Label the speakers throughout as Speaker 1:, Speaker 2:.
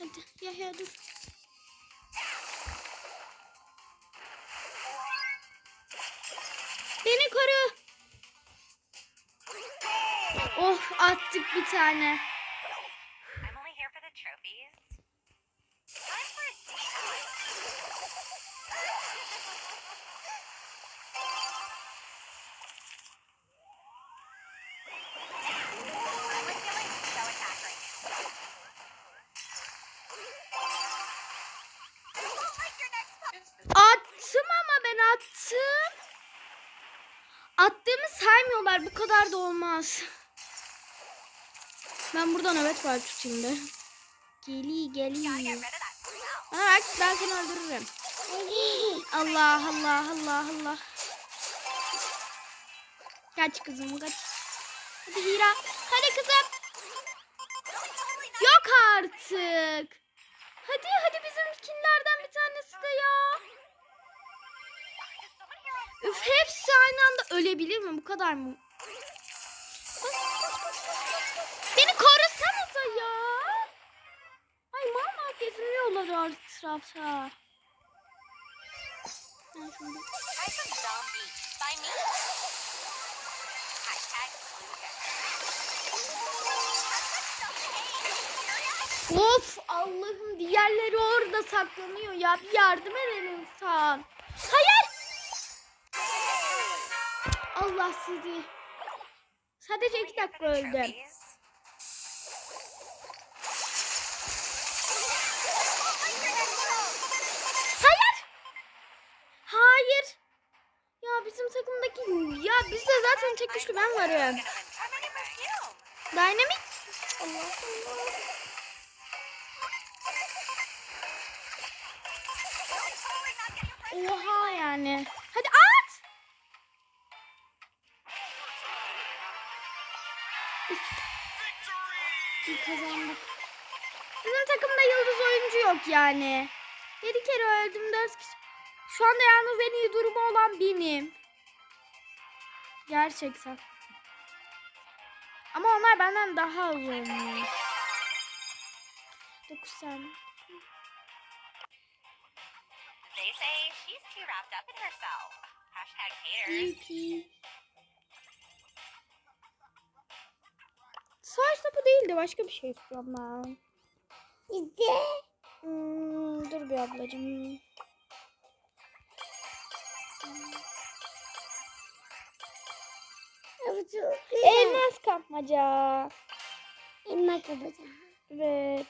Speaker 1: Hadi Yahya dur. Beni koru. Oh attık bir tane. Saymıyorlar. Bu kadar da olmaz. Ben buradan evet var tutayım da. Geli geli. Bana bak ben seni öldürürüm. Allah Allah Allah Allah. Kaç kızım kaç. Hadi Hira. Hadi kızım. Yok artık. Hadi hadi bizimkilerden Üf hepsi aynı anda ölebilir mi? Bu kadar mı? Beni korusanıza ya. Ay mama geziniyorlar etrafta. Ben
Speaker 2: loser.
Speaker 1: Of Allah'ım diğerleri orada saklanıyor ya. Bir yardım eden Allah sizi. Sadece iki dakika öldüm. Hayır. Hayır. Ya bizim takımdaki ya bizde zaten tek güçlü ben varım. Dynamik. Allah Allah. Oha yani. Hadi kazandık. Bizim takımda yıldız oyuncu yok yani. 7 kere öldüm 4 kişi. Şu anda yalnız en iyi durumu olan benim. Gerçekten. Ama onlar benden daha az oynuyor. 9 tane.
Speaker 2: They say she's too wrapped up in herself. Hashtag haters.
Speaker 1: Savaş topu değildi başka bir şey istiyorum ben. İşte. Hmm, dur bir ablacığım. Elmas kapmaca. Elmas kapmaca. Evet.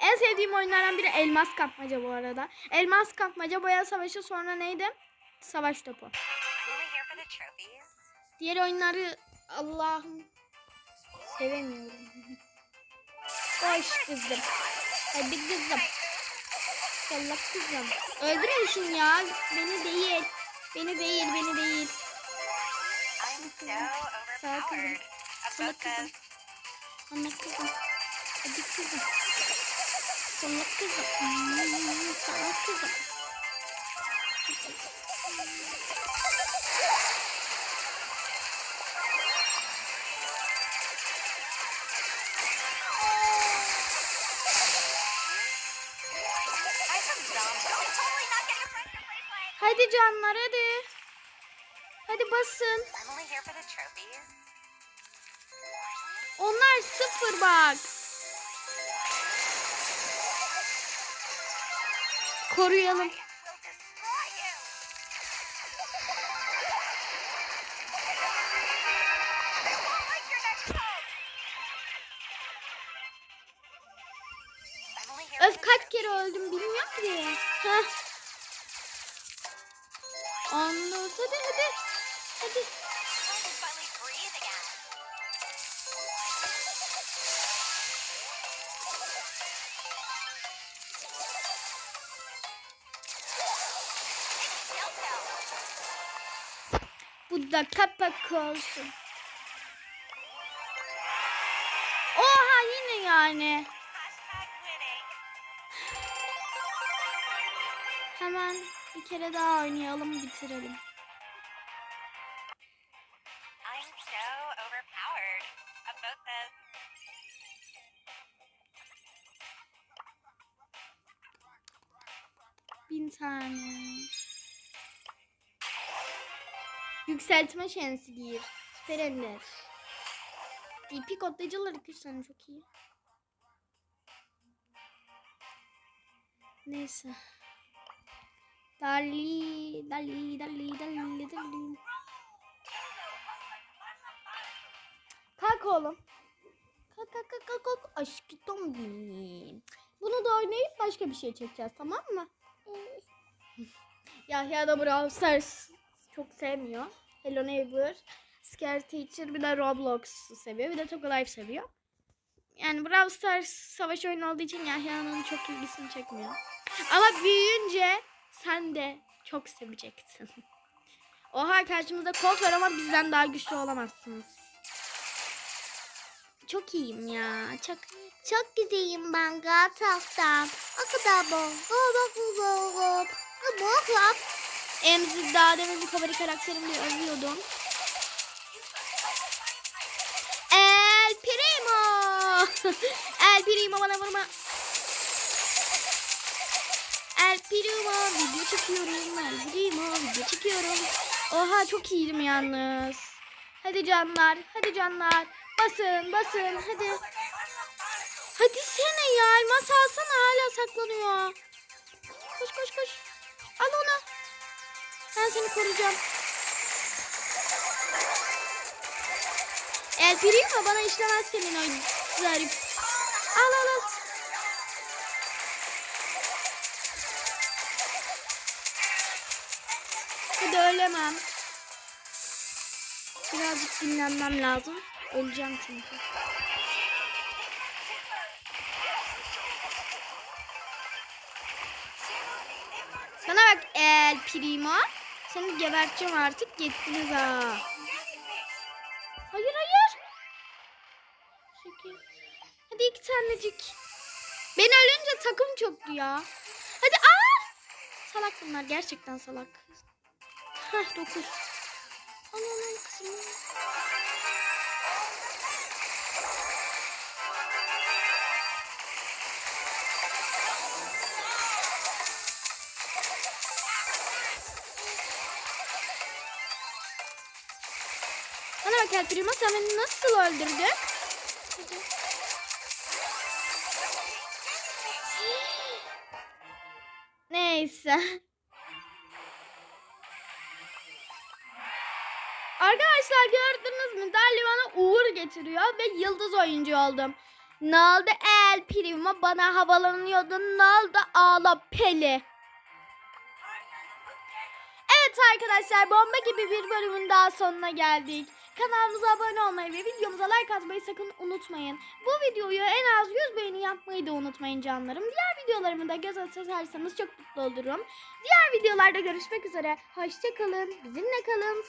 Speaker 1: En sevdiğim oyunlardan biri elmas kapmaca bu arada. Elmas kapmaca, boya savaşı sonra neydi? Savaş topu. Diğer oyunları Allah'ım sevemiyorum. Hoş kızım. Hadi kızım. Salak kızım. Öldürün şunu ya. Beni değil. Beni değil, beni değil. Sağ kızım.
Speaker 2: book
Speaker 1: kızım. Anne kızım. Hadi kızım. Salak kızım. Hmm, Salak kızım.
Speaker 2: Like.
Speaker 1: Hadi hadi. Basın. Onlar sıfır bak. Koruyalım. Öf kaç kere öldüm bilmiyorum ki. Heh. Anlat hadi hadi. Hadi. Bu da kapak olsun. Oha yine yani. Hemen bir kere daha oynayalım bitirelim. Bin tane. Yükseltme şansı gir. Süper ender. DP kodlayıcılar 200 tane çok iyi. Neyse. Dali, dali, dali, dali, dali. Kalk oğlum. Kalk kalk kalk kalk kalk. Aşkım benim. Bunu da oynayıp başka bir şey çekeceğiz tamam mı? Yahya da Brawl Stars çok sevmiyor. Hello Neighbor, Scare Teacher bir de Roblox seviyor. Bir de Togo Life seviyor. Yani Brawl Stars savaş oyunu olduğu için Yahya'nın çok ilgisini çekmiyor. Ama büyüyünce sen de çok seveceksin. Oha karşımızda Colt var ama bizden daha güçlü olamazsınız. Çok iyiyim ya. Çok çok güzelim ben Gataf'tan. O kadar bol. Bol bol. Emzi daha demin bir favori karakterim diye övüyordum. El Primo. El Primo bana vurma. El Primo video çekiyorum. El Primo video çekiyorum. Oha çok iyiydim yalnız. Hadi canlar. Hadi canlar. Basın basın hadi. Hadi sene ya elmas alsana hala saklanıyor. Koş koş koş. Al onu. Ben seni koruyacağım. El Primo bana işlemez senin o zarif. Hadi ölemem. Birazcık dinlenmem lazım. Öleceğim çünkü. Bana bak El Primo. Seni geberteceğim artık. Yettiniz ha. Hayır hayır. Sekiz. Hadi iki tanecik. Ben ölünce takım çoktu ya. Hadi al. Salak bunlar. Gerçekten salak. Heh dokuz. Al kızım. Bana bak El Primo sen beni nasıl öldürdün? Hadi. Neyse. Arkadaşlar gördünüz mü? Dali bana uğur getiriyor ve yıldız oyuncu oldum. Ne oldu El Primo bana havalanıyordun. Ne oldu ağla Peli. Evet arkadaşlar bomba gibi bir bölümün daha sonuna geldik. Kanalımıza abone olmayı ve videomuza like atmayı sakın unutmayın. Bu videoyu en az 100 beğeni yapmayı da unutmayın canlarım. Diğer videolarımı da göz atarsanız çok mutlu olurum. Diğer videolarda görüşmek üzere. Hoşçakalın. Bizimle kalın.